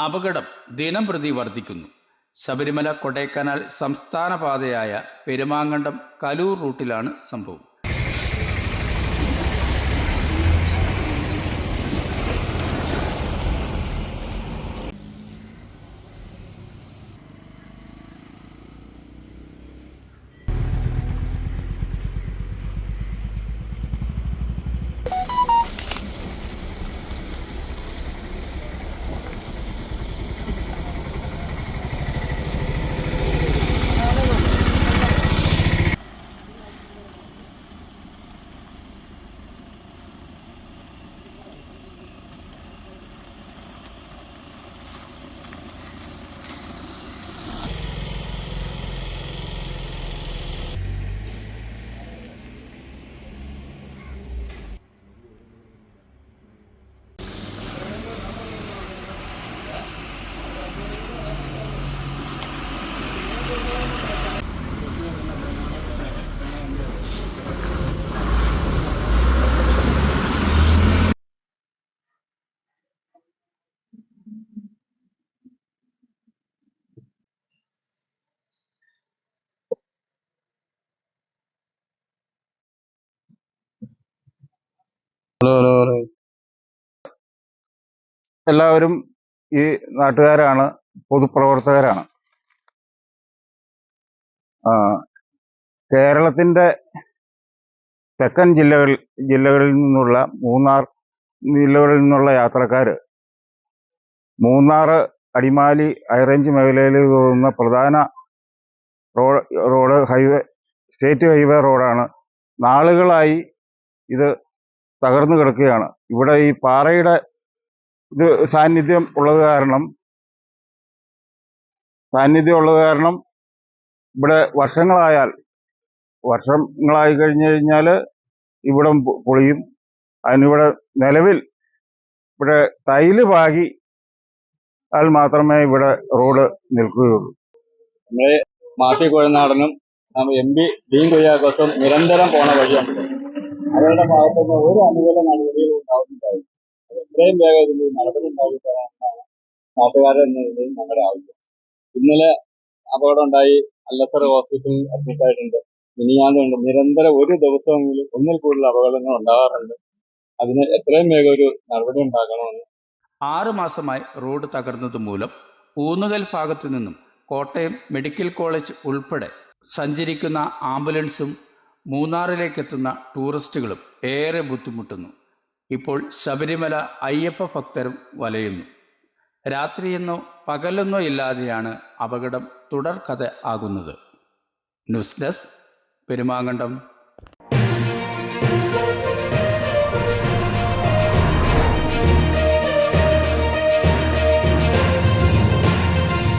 അപകടം ദിനം പ്രതി വർദ്ധിക്കുന്നു ശബരിമല കൊടൈക്കനാൽ സംസ്ഥാന പാതയായ പെരുമാങ്കണ്ടം കലൂർ റൂട്ടിലാണ് സംഭവം. എല്ലാവരും ഈ നാട്ടുകാരാണ് പൊതുപ്രവർത്തകരാണ്. കേരളത്തിന്റെ തെക്കൻ ജില്ലകൾ ജില്ലകളിൽ നിന്നുള്ള മൂന്നാർ ജില്ലകളിൽ നിന്നുള്ള യാത്രക്കാർ മൂന്നാർ അടിമാലി ഹൈറേഞ്ച് മേഖലയിൽ പോകുന്ന പ്രധാന road road highway state highway റോഡാണ്. നാളുകളായി ഇത് തകർന്നു കിടക്കുകയാണ്. ഇവിടെ ഈ പാറയുടെ ഇത് സാന്നിധ്യം ഉള്ളത് കാരണം സാന്നിധ്യം ഉള്ളത് കാരണം ഇവിടെ വർഷങ്ങളായാൽ വർഷങ്ങളായി കഴിഞ്ഞു കഴിഞ്ഞാൽ ഇവിടം പൊളിയും. അതിനിവിടെ നിലവിൽ ഇവിടെ തൈൽ പാകി ആൽ മാത്രമേ ഇവിടെ റോഡ് നിൽക്കുകയുള്ളൂ. മാത്യു കുഴനാടനും എം പി ഡീൻ കുര്യാക്കോസും നിരന്തരം പോണ വഴിയാണ്. അവരുടെ ഭാഗത്തുനിന്ന് ഒരു അനുകൂല നടപടികളും ഉണ്ടാവുന്നുണ്ടാവില്ല അത് എത്രയും വേഗം ഇതിൽ നടപടി ഉണ്ടാക്കിത്തരാനാണ് നാട്ടുകാരെ എന്ന നിലയിൽ ഞങ്ങളുടെ ആവശ്യം. ഇന്നലെ അപകടം ഉണ്ടായി അല്ലത്തറ ഹോസ്പിറ്റലിൽ അഡ്മിറ്റ് ആയിട്ടുണ്ട്. മിനിയാണ്ടുണ്ട് നിരന്തരം ഒരു ദിവസമെങ്കിലും ഒന്നിൽ കൂടുതൽ അപകടങ്ങൾ ഉണ്ടാകാറുണ്ട്. അതിന് എത്രയും വേഗം ഒരു നടപടി ഉണ്ടാക്കണമെന്ന് ആറു മാസമായി റോഡ് തകർന്നത് മൂലം ഊന്നുകൽ ഭാഗത്തു നിന്നും കോട്ടയം മെഡിക്കൽ കോളേജ് ഉൾപ്പെടെ സഞ്ചരിക്കുന്ന ആംബുലൻസും മൂന്നാറിലേക്കെത്തുന്ന ടൂറിസ്റ്റുകളും ഏറെ ബുദ്ധിമുട്ടുന്നു. ഇപ്പോൾ ശബരിമല അയ്യപ്പ ഭക്തരും വലയുന്നു. രാത്രിയെന്നോ പകലെന്നോ ഇല്ലാതെയാണ് അപകടം തുടർക്കഥ ആകുന്നത്. News desk Perumangandam.